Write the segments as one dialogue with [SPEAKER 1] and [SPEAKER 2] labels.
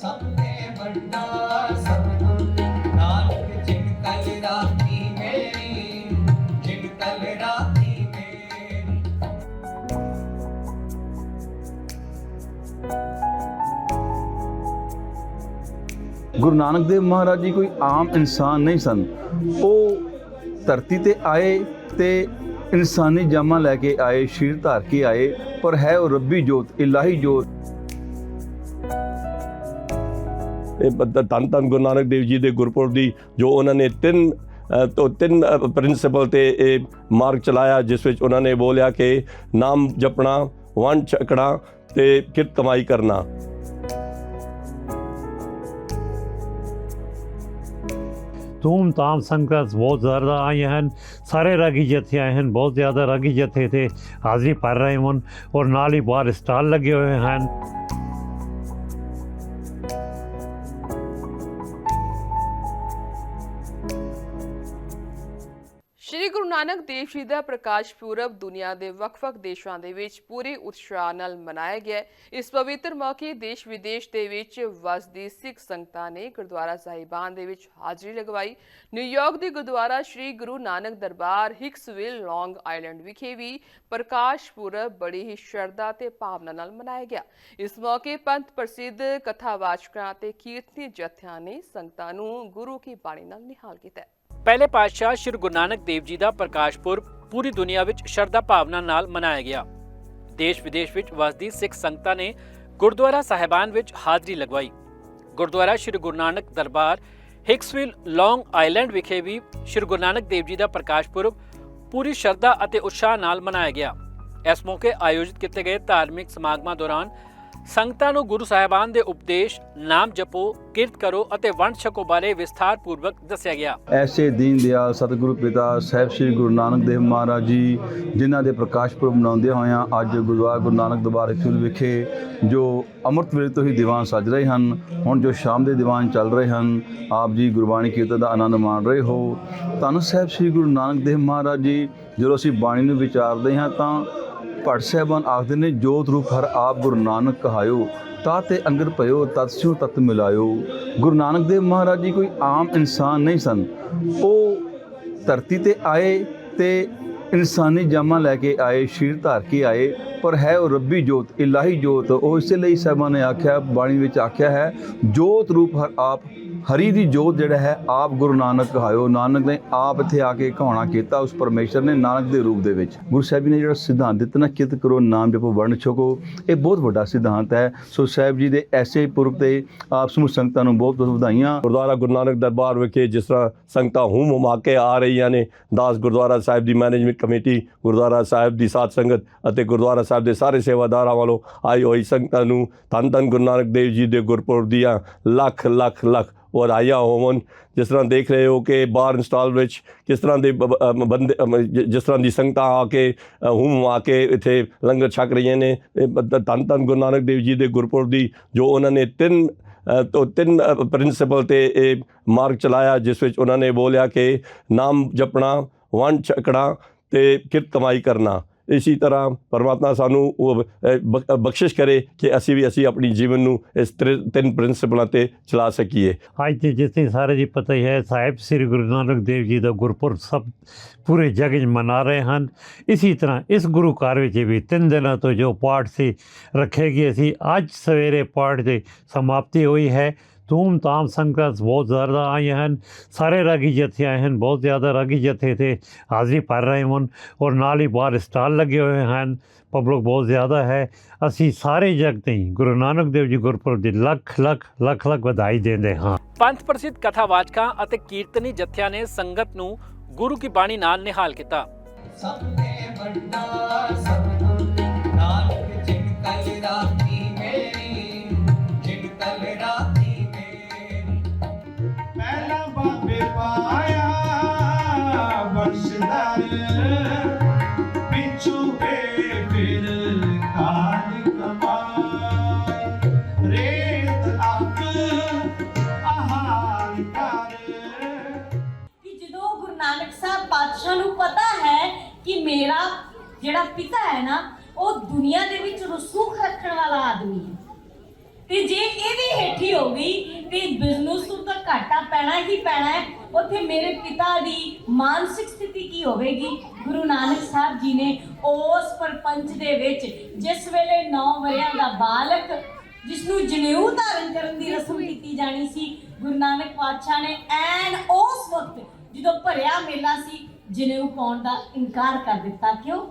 [SPEAKER 1] ਸਭ ਤੇ ਵੱਡਾ ਸਤਿਗੁਰ ਨਾਨਕ ਜਿਨ ਕਲ ਰਾਤੀ ਮੇਰੀ ਜਿਨ ਕਲ ਰਾਤੀ ਮੇਰੀ
[SPEAKER 2] ਗੁਰੂ ਨਾਨਕ ਦੇਵ ਮਹਾਰਾਜ ਜੀ ਕੋਈ ਆਮ ਇਨਸਾਨ ਨਹੀਂ ਸਨ। ਉਹ ਧਰਤੀ ਤੇ ਆਏ ਤੇ ਇਨਸਾਨੀ ਜਾਮਾ ਲੈ ਕੇ ਆਏ, ਸ਼ੀਰ ਧਾਰ ਕੇ ਆਏ, ਪਰ ਹੈ ਉਹ ਰੱਬੀ ਜੋਤ, ਇਲਾਹੀ ਜੋਤ।
[SPEAKER 3] ਧੰਨ ਧੰਨ ਗੁਰੂ ਨਾਨਕ ਦੇਵ ਜੀ ਦੇ ਗੁਰਪੁਰਬ ਦੀ ਜੋ ਉਹਨਾਂ ਨੇ ਤਿੰਨ ਅ, ਤੋਂ ਤਿੰਨ ਪ੍ਰਿੰਸੀਪਲ ਤੇ ਇਹ ਮਾਰਗ ਚਲਾਇਆ ਜਿਸ ਵਿੱਚ ਉਹਨਾਂ ਨੇ ਬੋਲਿਆ ਕਿ ਨਾਮ ਜਪਣਾ ਵੰਡ ਛਕਣਾ ਤੇ ਕਿਰਤ ਕਮਾਈ ਕਰਨਾ।
[SPEAKER 4] ਧੂਮ-ਧਾਮ ਸੰਗਤ ਬਹੁਤ ਜ਼ਿਆਦਾ ਆਏ ਹਨ। ਸਾਰੇ ਰਾਗੀ ਜਥੇ ਆਏ ਹਨ ਬਹੁਤ ਜ਼ਿਆਦਾ ਰਾਗੀ ਜਥੇ ਤੇ ਹਾਜ਼ਰੀ ਭਰ ਰਹੇ ਹਨ ਔਰ ਨਾਲ ਹੀ ਬਾਹਰ ਸਟਾਲ ਲੱਗੇ ਹੋਏ ਹਨ।
[SPEAKER 5] ਨਾਨਕ ਦੇਵ ਜੀ ਦਾ ਪ੍ਰਕਾਸ਼ ਪੁਰਬ ਦੁਨੀਆ ਦੇ ਵੱਖ-ਵੱਖ ਦੇਸ਼ਾਂ ਦੇ ਵਿੱਚ ਪੂਰੇ ਉਤਸ਼ਾਹ ਨਾਲ ਮਨਾਇਆ ਗਿਆ ਇਸ ਪਵਿੱਤਰ ਮੌਕੇ ਦੇਸ਼ ਵਿਦੇਸ਼ ਦੇ ਵਿੱਚ ਵਸਦੀ ਸਿੱਖ ਸੰਗਤਾਂ ਨੇ ਗੁਰਦੁਆਰਾ ਸਾਹਿਬਾਨ ਦੇ ਵਿੱਚ ਹਾਜ਼ਰੀ ਲਗਵਾਈ। ਨਿਊਯਾਰਕ ਦੇ Gurdwara Shri Guru Nanak Darbar, Hicksville, Long Island ਵਿਖੇ ਵੀ ਪ੍ਰਕਾਸ਼ ਪੁਰਬ ਬੜੀ ਹੀ ਸ਼ਰਧਾ ਤੇ ਭਾਵਨਾ ਨਾਲ ਮਨਾਇਆ ਗਿਆ। ਇਸ ਮੌਕੇ ਪੰਥ ਪ੍ਰਸਿੱਧ ਕਥਾਵਾਚਕਾਂ ਤੇ ਕੀਰਤਨੀ ਜਥਿਆਂ ਨੇ ਸੰਗਤਾਂ ਨੂੰ ਗੁਰੂ ਕੀ ਬਾਣੀ ਨਾਲ ਨਿਹਾਲ ਕੀਤਾ
[SPEAKER 6] ਪਹਿਲੇ ਪਾਤਸ਼ਾਹ ਸ੍ਰੀ ਗੁਰੂ ਨਾਨਕ ਦੇਵ ਜੀ ਦਾ ਪ੍ਰਕਾਸ਼ ਪੁਰਬ ਪੂਰੀ ਦੁਨੀਆ ਵਿੱਚ ਸ਼ਰਧਾ ਭਾਵਨਾ ਨਾਲ ਮਨਾਇਆ ਗਿਆ। ਦੇਸ਼ ਵਿਦੇਸ਼ ਵਿੱਚ ਵਸਦੀ ਸਿੱਖ ਸੰਗਤਾਂ ਨੇ ਗੁਰਦੁਆਰਾ ਸਾਹਿਬਾਨ ਵਿੱਚ ਹਾਜ਼ਰੀ ਲਗਵਾਈ। Gurdwara Sri Guru Nanak Darbar, Hicksville Long Island ਵਿਖੇ ਵੀ ਸ੍ਰੀ ਗੁਰੂ ਨਾਨਕ ਦੇਵ ਜੀ ਦਾ ਪ੍ਰਕਾਸ਼ ਪੁਰਬ ਪੂਰੀ ਸ਼ਰਧਾ ਅਤੇ ਉਤਸ਼ਾਹ ਨਾਲ ਮਨਾਇਆ ਗਿਆ। ਇਸ ਮੌਕੇ ਆਯੋਜਿਤ ਕੀਤੇ ਗਏ ਧਾਰਮਿਕ ਸਮਾਗਮਾਂ ਦੌਰਾਨ ਸੰਗਤਾਂ ਨੂੰ ਗੁਰੂ ਸਾਹਿਬਾਨ ਦੇ ਉਪਦੇਸ਼, ਨਾਮ ਜਪੋ, ਕਿਰਤ ਕਰੋ ਅਤੇ ਵੰਡ ਛਕੋ ਬਾਰੇ ਵਿਸਥਾਰ ਪੂਰਵਕ ਦੱਸਿਆ ਗਿਆ।
[SPEAKER 2] ਐਸੇ ਦੀਨ ਦਿਆਲ ਸਤਿਗੁਰੂ ਪਿਤਾ ਸਾਹਿਬ ਸ੍ਰੀ ਗੁਰੂ ਨਾਨਕ ਦੇਵ ਮਹਾਰਾਜ ਜੀ, ਜਿਨ੍ਹਾਂ ਦੇ ਪ੍ਰਕਾਸ਼ ਪੁਰਬ ਮਨਾਉਂਦੇ ਹੋਇਆਂ ਅੱਜ ਗੁਰਦੁਆਰਾ ਗੁਰੂ ਨਾਨਕ ਦਰਬਾਰ ਹਿਕਸੁਲ ਵਿਖੇ, ਜੋ ਅੰਮ੍ਰਿਤ ਵੇਲੇ ਤੋਂ ਹੀ ਦੀਵਾਨ ਸੱਜ ਰਹੇ ਹਨ, ਹੁਣ ਜੋ ਸ਼ਾਮ ਦੇ ਦੀਵਾਨ ਚੱਲ ਰਹੇ ਹਨ, ਆਪ ਜੀ ਗੁਰਬਾਣੀ ਕੀਰਤਨ ਦਾ ਆਨੰਦ ਮਾਣ ਰਹੇ ਹੋ। ਧੰਨ ਸਾਹਿਬ ਸ੍ਰੀ ਗੁਰੂ ਨਾਨਕ ਦੇਵ ਮਹਾਰਾਜ ਜੀ, ਜਦੋਂ ਅਸੀਂ ਬਾਣੀ ਨੂੰ ਵਿਚਾਰਦੇ ਹਾਂ ਤਾਂ ਭੱਟ ਸਾਹਿਬਾਨ ਆਖਦੇ ਨੇ, ਜੋਤ ਰੂਪ ਹਰ ਆਪ ਗੁਰੂ ਨਾਨਕ ਕਹਾਇਓ, ਤਾ ਤੇ ਅੰਗਰ ਭਇਓ, ਤਤ ਸਿਉ ਤਤ ਮਿਲਾਇਓ। ਗੁਰੂ ਨਾਨਕ ਦੇਵ ਮਹਾਰਾਜ ਜੀ ਕੋਈ ਆਮ ਇਨਸਾਨ ਨਹੀਂ ਸਨ। ਉਹ ਧਰਤੀ ਤੇ ਆਏ ਤੇ ਇਨਸਾਨੀ ਜਾਮਾ ਲੈ ਕੇ ਆਏ, ਸ਼ੀਰ ਧਾਰ ਕੇ ਆਏ, ਪਰ ਹੈ ਉਹ ਰੱਬੀ ਜੋਤ, ਇਲਾਹੀ ਜੋਤ। ਉਹ ਇਸੇ ਲਈ ਸਾਹਿਬਾਨ ਨੇ ਆਖਿਆ, ਬਾਣੀ ਵਿੱਚ ਆਖਿਆ ਹੈ, ਜੋਤ ਰੂਪ ਹਰ ਆਪ ਹਰੀ ਦੀ ਜੋਤ ਜਿਹੜਾ ਹੈ, ਆਪ ਗੁਰੂ ਨਾਨਕ ਕਹਾਇਓ। ਨਾਨਕ ਨੇ ਆਪ ਇੱਥੇ ਆ ਕੇ ਕਹਾਉਣਾ ਕੀਤਾ ਉਸ ਪਰਮੇਸ਼ਰ ਨੇ ਨਾਨਕ ਦੇ ਰੂਪ ਦੇ ਵਿੱਚ। ਗੁਰੂ ਸਾਹਿਬ ਜੀ ਨੇ ਜਿਹੜਾ ਸਿਧਾਂਤ ਦਿੱਤਾ ਨਾ, ਕਿਤ ਕਰੋ ਨਾਮ ਜਪੋ, ਵਰਣ ਛਕੋ, ਇਹ ਬਹੁਤ ਵੱਡਾ ਸਿਧਾਂਤ ਹੈ। ਸੋ ਸਾਹਿਬ ਜੀ ਦੇ ਐਸੇ ਪੁਰਬ ਤੇ ਆਪ ਸਮੂਹ ਸੰਗਤਾਂ ਨੂੰ ਬਹੁਤ ਬਹੁਤ ਵਧਾਈਆਂ।
[SPEAKER 3] ਗੁਰਦੁਆਰਾ ਗੁਰੂ ਨਾਨਕ ਦਰਬਾਰ ਵਿਖੇ ਜਿਸ ਤਰ੍ਹਾਂ ਸੰਗਤਾਂ ਹੂਮ ਹੁਮਾ ਕੇ ਆ ਰਹੀਆਂ ਨੇ, ਦਾਸ ਗੁਰਦੁਆਰਾ ਸਾਹਿਬ ਦੀ ਮੈਨੇਜਮੈਂਟ ਕਮੇਟੀ ਗੁਰਦੁਆਰਾ ਸਾਹਿਬ ਦੀ ਸਾਧ ਸੰਗਤ ਅਤੇ ਗੁਰਦੁਆਰਾ ਸਾਹਿਬ ਦੇ ਸਾਰੇ ਸੇਵਾਦਾਰਾਂ ਵੱਲੋਂ ਆਈ ਹੋਈ ਸੰਗਤਾਂ ਨੂੰ ਧੰਨ ਧੰਨ ਗੁਰੂ ਨਾਨਕ ਦੇਵ ਜੀ ਦੇ ਗੁਰਪੁਰਬ ਦੀਆਂ ਲੱਖ ਲੱਖ ਲੱਖ ਵਧਾਈਆਂ ਹੋਵਨ ਜਿਸ ਤਰ੍ਹਾਂ ਦੇਖ ਰਹੇ ਹੋ ਕਿ ਬਾਹਰ ਇੰਸਟਾਲ ਵਿੱਚ ਕਿਸ ਤਰ੍ਹਾਂ ਦੇ ਬੰਦੇ ਜਿਸ ਤਰ੍ਹਾਂ ਦੀ ਸੰਗਤਾਂ ਆ ਕੇ ਅ, ਹੂਮ ਆ ਕੇ ਇੱਥੇ ਲੰਗਰ ਛਕ ਰਹੀਆਂ ਨੇ। ਇਹ ਬ- ਧੰਨ ਧੰਨ ਗੁਰੂ ਨਾਨਕ ਦੇਵ ਜੀ ਦੇ ਗੁਰਪੁਰਬ ਦੀ ਜੋ ਉਹਨਾਂ ਨੇ ਤਿੰਨ ਅ, ਤੋਂ ਤਿੰਨ ਪ੍ਰਿੰਸੀਪਲ ਤੇ ਇਹ ਮਾਰਗ ਚਲਾਇਆ ਜਿਸ ਵਿੱਚ ਉਹਨਾਂ ਨੇ ਬੋਲਿਆ ਕਿ ਨਾਮ ਜਪਣਾ ਵੰਡ ਛਕਣਾ ਤੇ ਕਿਰਤ ਕਮਾਈ ਕਰਨਾ। ਇਸੀ ਤਰ੍ਹਾਂ ਪਰਮਾਤਮਾ ਸਾਨੂੰ ਉਹ ਬਖਸ਼ਿਸ਼ ਕਰੇ ਕਿ ਅਸੀਂ ਵੀ ਅਸੀਂ ਆਪਣੀ ਜੀਵਨ ਨੂੰ ਇਸ ਤ੍ਰਿ- ਤਿੰਨ ਪ੍ਰਿੰਸੀਪਲਾਂ ਤੇ ਚਲਾ ਸਕੀਏ।
[SPEAKER 4] ਅੱਜ ਤੇ ਜਿਸ ਤਰ੍ਹਾਂ ਸਾਰੇ ਜੀ ਪਤਾ ਹੀ ਹੈ, ਸਾਹਿਬ ਸ੍ਰੀ ਗੁਰੂ ਨਾਨਕ ਦੇਵ ਜੀ ਦਾ ਗੁਰਪੁਰਬ ਸਭ ਪੂਰੇ ਜਗ 'ਚ ਮਨਾ ਰਹੇ ਹਨ। ਇਸੀ ਤਰ੍ਹਾਂ ਇਸ ਗੁਰੂ ਘਰ ਵਿੱਚ ਵੀ ਤਿੰਨ ਦਿਨਾਂ ਤੋਂ ਜੋ ਪਾਠ ਸੀ ਰੱਖੇ ਗਏ ਸੀ, ਅੱਜ ਸਵੇਰੇ ਪਾਠ ਦੀ ਸਮਾਪਤੀ ਹੋਈ ਹੈ। ਧੂਮ ਧਾਮ ਸੰਗਤ ਬਹੁਤ ਜ਼ਿਆਦਾ ਆਏ ਹਨ। ਸਾਰੇ ਰਾਗੀ ਜਥੇ ਆਏ ਹਨ ਬਹੁਤ ਜ਼ਿਆਦਾ ਰਾਗੀ ਜਥੇ ਤੇ ਹਾਜ਼ਰੀ ਭਰ ਰਹੇ ਹਨ ਔਰ ਨਾਲ ਹੀ ਬਾਹਰ ਸਟਾਲ ਲੱਗੇ ਹੋਏ ਹਨ। ਪਬਲਿਕ ਬਹੁਤ ਜ਼ਿਆਦਾ ਹੈ। ਅਸੀਂ ਸਾਰੇ ਜਗ ਤੇ ਹੀ ਗੁਰੂ ਨਾਨਕ ਦੇਵ ਜੀ ਗੁਰਪੁਰਬ ਦੀ ਲੱਖ ਲੱਖ ਲੱਖ ਲੱਖ ਵਧਾਈ ਦਿੰਦੇ ਹਾਂ।
[SPEAKER 6] ਪੰਥ ਪ੍ਰਸਿੱਧ ਕਥਾਵਾਚਕਾਂ ਅਤੇ ਕੀਰਤਨੀ ਜਥਿਆਂ ਨੇ ਸੰਗਤ ਨੂੰ ਗੁਰੂ ਕੀ ਬਾਣੀ ਨਾਲ ਨਿਹਾਲ ਕੀਤਾ।
[SPEAKER 1] ਸਭ ਤੇ ਵੱਡਾ ਸਤਿਗੁਰ ਨਾਨਕ ਮੇਰਾ
[SPEAKER 7] ਜਿਹੜਾ ਪਿਤਾ ਹੈ ਨਾ, ਉਹ ਦੁਨੀਆ ਦੇ ਵਿੱਚ ਰਸੂਖ ਰੱਖਣ ਵਾਲਾ ਆਦਮੀ ਹੈ। ਤੇ ਜੇ ਇਹ ਵੀ ਹੇਠੀ ਹੋ ਕਿਉਂਕਿ ਬਿਜ਼ਨਸ ਨੂੰ ਤਾਂ ਘਾਟਾ ਪੈਣਾ ਹੀ ਪੈਣਾ ਹੈ। ਉੱਥੇ ਮੇਰੇ ਪਿਤਾ ਦੀ ਮਾਨਸਿਕ ਸਥਿਤੀ ਕੀ ਹੋਵੇਗੀ? ਗੁਰੂ ਨਾਨਕ ਸਾਹਿਬ ਜੀ ਨੇ ਉਸ ਪਰਪੰਚ ਦੇ ਵਿੱਚ ਜਿਸ ਵੇਲੇ 9 ਵਰਿਆਂ ਦਾ ਬਾਲਕ ਜਿਸ ਨੂੰ ਜਨੇਊ ਧਾਰਨ ਕਰਨ ਦੀ ਰਸਮ ਕੀਤੀ ਜਾਣੀ ਸੀ, ਗੁਰੂ ਨਾਨਕ ਪਾਤਸ਼ਾਹ ਨੇ ਐਨ ਉਸ ਵਕਤ ਜਦੋਂ ਭਰਿਆ ਮੇਲਾ ਸੀ ਜਨੇਊ ਪਾਉਣ ਦਾ ਇਨਕਾਰ ਕਰ ਦਿੱਤਾ। ਕਿਉਂ?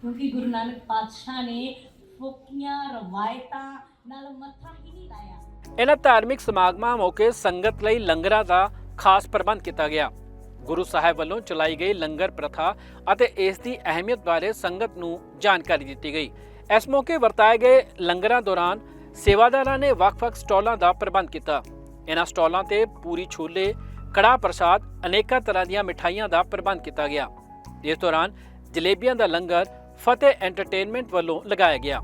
[SPEAKER 7] ਕਿਉਂਕਿ ਗੁਰੂ ਨਾਨਕ ਪਾਤਸ਼ਾਹ ਨੇ ਫੋਕੀਆਂ, ਰਵਾਇਤਾਂ ਨਾਲ ਮੱਥਾ ਹੀ ਨਹੀਂ ਲਾਇਆ।
[SPEAKER 6] ਇਹਨਾਂ ਧਾਰਮਿਕ ਸਮਾਗਮਾਂ ਮੌਕੇ ਸੰਗਤ ਲਈ ਲੰਗਰਾਂ ਦਾ ਖਾਸ ਪ੍ਰਬੰਧ ਕੀਤਾ ਗਿਆ। ਗੁਰੂ ਸਾਹਿਬ ਵੱਲੋਂ ਚਲਾਈ ਗਈ ਲੰਗਰ ਪ੍ਰਥਾ ਅਤੇ ਇਸ ਦੀ ਅਹਿਮੀਅਤ ਬਾਰੇ ਸੰਗਤ ਨੂੰ ਜਾਣਕਾਰੀ ਦਿੱਤੀ ਗਈ। ਇਸ ਮੌਕੇ ਵਰਤਾਏ ਗਏ ਲੰਗਰਾਂ ਦੌਰਾਨ ਸੇਵਾਦਾਰਾਂ ਨੇ ਵੱਖ-ਵੱਖ ਸਟਾਲਾਂ ਦਾ ਪ੍ਰਬੰਧ ਕੀਤਾ। ਇਹਨਾਂ ਸਟਾਲਾਂ ਤੇ ਪੂਰੀ ਛੋਲੇ ਕੜਾਹ ਪ੍ਰਸਾਦ ਅਨੇਕਾਂ ਤਰ੍ਹਾਂ ਦੀਆਂ ਮਿਠਾਈਆਂ ਦਾ ਪ੍ਰਬੰਧ ਕੀਤਾ ਗਿਆ। ਇਸ ਦੌਰਾਨ ਜਲੇਬੀਆਂ ਦਾ ਲੰਗਰ, ਫਤਿਹ ਐਂਟਰਟੇਨਮੈਂਟ ਵੱਲੋਂ ਲਗਾਇਆ ਗਿਆ।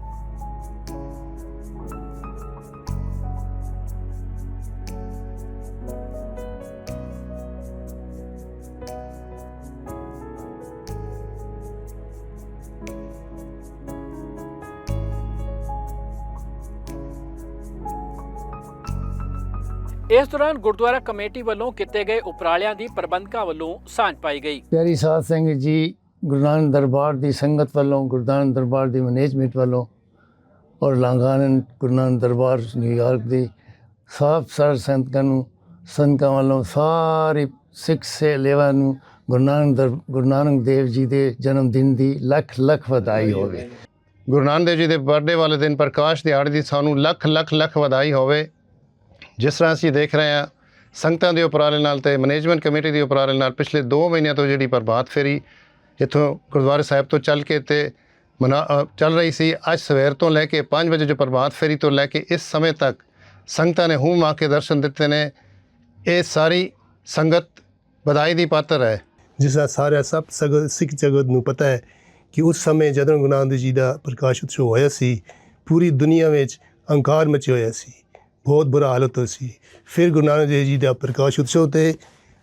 [SPEAKER 6] ਇਸ ਦੌਰਾਨ ਗੁਰਦੁਆਰਾ ਕਮੇਟੀ ਵੱਲੋਂ ਕੀਤੇ ਗਏ ਉਪਰਾਲਿਆਂ ਦੀ ਪ੍ਰਬੰਧਕਾਂ ਵੱਲੋਂ ਸਾਂਝ ਪਾਈ ਗਈ।
[SPEAKER 8] ਪਿਆਰੀ ਸਾਧ ਸੰਗਤ ਜੀ ਗੁਰੂ ਨਾਨਕ ਦਰਬਾਰ ਦੀ ਸੰਗਤ ਵੱਲੋਂ ਗੁਰੂ ਨਾਨਕ ਦਰਬਾਰ ਦੀ ਮੈਨੇਜਮੈਂਟ ਵੱਲੋਂ ਔਰ ਲਾਂਘਾਨਨ ਗੁਰੂ ਨਾਨਕ ਦਰਬਾਰ ਨਿਊਯਾਰਕ ਦੀ ਸਭ ਸਰ ਸੰਤਾਂ ਨੂੰ ਸੰਤਾਂ ਵੱਲੋਂ ਸਾਰੇ ਸਿੱਖ ਸੇ ਲੇਵਾ ਨੂੰ ਗੁਰੂ ਨਾਨਕ ਦਰ ਗੁਰੂ ਨਾਨਕ ਦੇਵ ਜੀ ਦੇ ਜਨਮ ਦਿਨ ਦੀ ਲੱਖ ਲੱਖ ਵਧਾਈ ਹੋਵੇ।
[SPEAKER 9] ਗੁਰੂ ਨਾਨਕ ਦੇਵ ਜੀ ਦੇ ਬਰਥਡੇ ਵਾਲੇ ਦਿਨ ਪ੍ਰਕਾਸ਼ ਦਿਹਾੜੇ ਦੀ ਸਾਨੂੰ ਲੱਖ ਲੱਖ ਲੱਖ ਵਧਾਈ ਹੋਵੇ। ਜਿਸ ਤਰ੍ਹਾਂ ਅਸੀਂ ਦੇਖ ਰਹੇ ਹਾਂ, ਸੰਗਤਾਂ ਦੇ ਉਪਰਾਲੇ ਨਾਲ ਤੇ ਮੈਨੇਜਮੈਂਟ ਕਮੇਟੀ ਦੇ ਉਪਰਾਲੇ ਨਾਲ ਪਿਛਲੇ 2 ਮਹੀਨਿਆਂ ਤੋਂ ਜਿਹੜੀ ਪ੍ਰਭਾਤ ਫੇਰੀ ਇੱਥੋਂ ਗੁਰਦੁਆਰੇ ਸਾਹਿਬ ਤੋਂ ਚੱਲ ਕੇ ਤੇ ਮਨਾ ਚੱਲ ਰਹੀ ਸੀ, ਅੱਜ ਸਵੇਰ ਤੋਂ ਲੈ ਕੇ 5 ਵਜੇ ਜੋ ਪ੍ਰਭਾਤ ਫੇਰੀ ਤੋਂ ਲੈ ਕੇ ਇਸ ਸਮੇਂ ਤੱਕ ਸੰਗਤਾਂ ਨੇ ਹੂਮ ਆ ਕੇ ਦਰਸ਼ਨ ਦਿੱਤੇ ਨੇ। ਇਹ ਸਾਰੀ ਸੰਗਤ ਵਧਾਈ ਦੀ ਪਾਤਰ ਹੈ।
[SPEAKER 10] ਜਿਸ ਦਾ ਸਾਰਾ ਸਭ ਸਗਤ ਸਿੱਖ ਜਗਤ ਨੂੰ ਪਤਾ ਹੈ ਕਿ ਉਸ ਸਮੇਂ ਜਦੋਂ ਗੁਰੂ ਨਾਨਕ ਜੀ ਦਾ ਪ੍ਰਕਾਸ਼ ਉਤਸਵ ਹੋਇਆ ਸੀ, ਪੂਰੀ ਦੁਨੀਆ ਵਿੱਚ ਹੰਕਾਰ ਮਚਿਆ ਹੋਇਆ ਸੀ। ਬਹੁਤ ਬੁਰਾ ਹਾਲਤ ਹੋਈ ਸੀ। ਫਿਰ ਗੁਰੂ ਨਾਨਕ ਦੇਵ ਜੀ ਦਾ ਪ੍ਰਕਾਸ਼ ਉਤਸਵ ਤੇ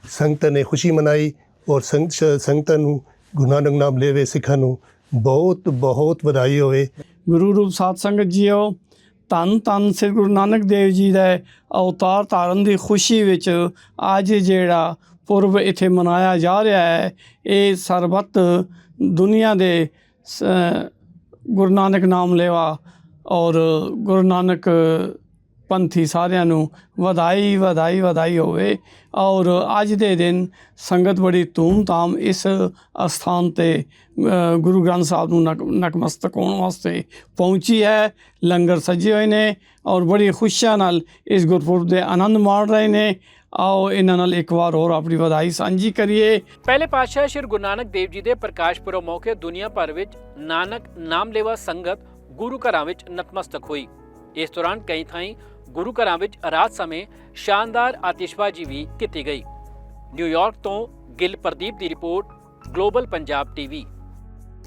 [SPEAKER 10] ਸੰਗਤਾਂ ਨੇ ਖੁਸ਼ੀ ਮਨਾਈ ਔਰ ਸੰਗਤ ਸੰਗਤਾਂ ਨੂੰ ਗੁਰੂ ਨਾਨਕ ਨਾਮ ਲੈਵੇ ਸਿੱਖਾਂ ਨੂੰ ਬਹੁਤ ਬਹੁਤ ਵਧਾਈ ਹੋਵੇ।
[SPEAKER 11] ਗੁਰੂ ਰੂਪ ਸਾਧ ਸੰਗਤ ਜੀਓ, ਧੰਨ ਧੰਨ ਸ੍ਰੀ ਗੁਰੂ ਨਾਨਕ ਦੇਵ ਜੀ ਦਾ ਅਵਤਾਰ ਧਾਰਨ ਦੀ ਖੁਸ਼ੀ ਵਿੱਚ ਅੱਜ ਜਿਹੜਾ ਪੁਰਬ ਇੱਥੇ ਮਨਾਇਆ ਜਾ ਰਿਹਾ ਹੈ, ਇਹ ਸਰਬੱਤ ਦੁਨੀਆ ਦੇ ਗੁਰੂ ਨਾਨਕ ਨਾਮ ਲੈਵਾ ਔਰ ਗੁਰੂ ਨਾਨਕ ਪੰਥੀ ਸਾਰਿਆਂ ਨੂੰ ਵਧਾਈ ਵਧਾਈ ਵਧਾਈ ਹੋਵੇ। ਔਰ ਅੱਜ ਦੇ ਦਿਨ ਸੰਗਤ ਬੜੀ ਧੂਮ-ਧਾਮ ਇਸ ਅਸਥਾਨ ਤੇ ਗੁਰੂ ਗ੍ਰੰਥ ਸਾਹਿਬ ਨੂੰ ਨਕ- ਨਕਮਸਤਕ ਹੋਣ ਵਾਸਤੇ ਪਹੁੰਚੀ ਹੈ। ਲੰਗਰ ਸਜੇ ਹੋਏ ਨੇ ਔਰ ਬੜੀ ਖੁਸ਼ੀਆਂ ਨਾਲ ਇਸ ਗੁਰਪੁਰਬ ਦੇ ਆਨੰਦ ਮਾਣ ਰਹੇ ਨੇ। ਆਓ ਇਹਨਾਂ ਨਾਲ ਇੱਕ ਵਾਰ ਹੋਰ ਆਪਣੀ ਵਧਾਈ ਸਾਂਝੀ ਕਰੀਏ।
[SPEAKER 6] ਪਹਿਲੇ ਪਾਤਸ਼ਾਹ ਸ੍ਰੀ ਗੁਰੂ ਨਾਨਕ ਦੇਵ ਜੀ ਦੇ ਪ੍ਰਕਾਸ਼ ਪੁਰਬ ਮੌਕੇ ਦੁਨੀਆ ਭਰ ਵਿੱਚ ਨਾਨਕ ਨਾਮ ਲੇਵਾ ਸੰਗਤ ਗੁਰੂ ਘਰਾਂ ਵਿੱਚ ਨਤਮਸਤਕ ਹੋਈ। ਇਸ ਦੌਰਾਨ ਕਈ ਥਾਈਂ ਗੁਰੂ ਘਰਾਂ ਵਿੱਚ ਰਾਤ ਸਮੇਂ ਸ਼ਾਨਦਾਰ ਆਤਿਸ਼ਬਾਜ਼ੀ ਵੀ ਕੀਤੀ ਗਈ। ਨਿਊਯਾਰਕ ਤੋਂ ਗਿਲ ਪ੍ਰਦੀਪ ਦੀ ਰਿਪੋਰਟ, ਗਲੋਬਲ ਪੰਜਾਬ ਟੀਵੀ।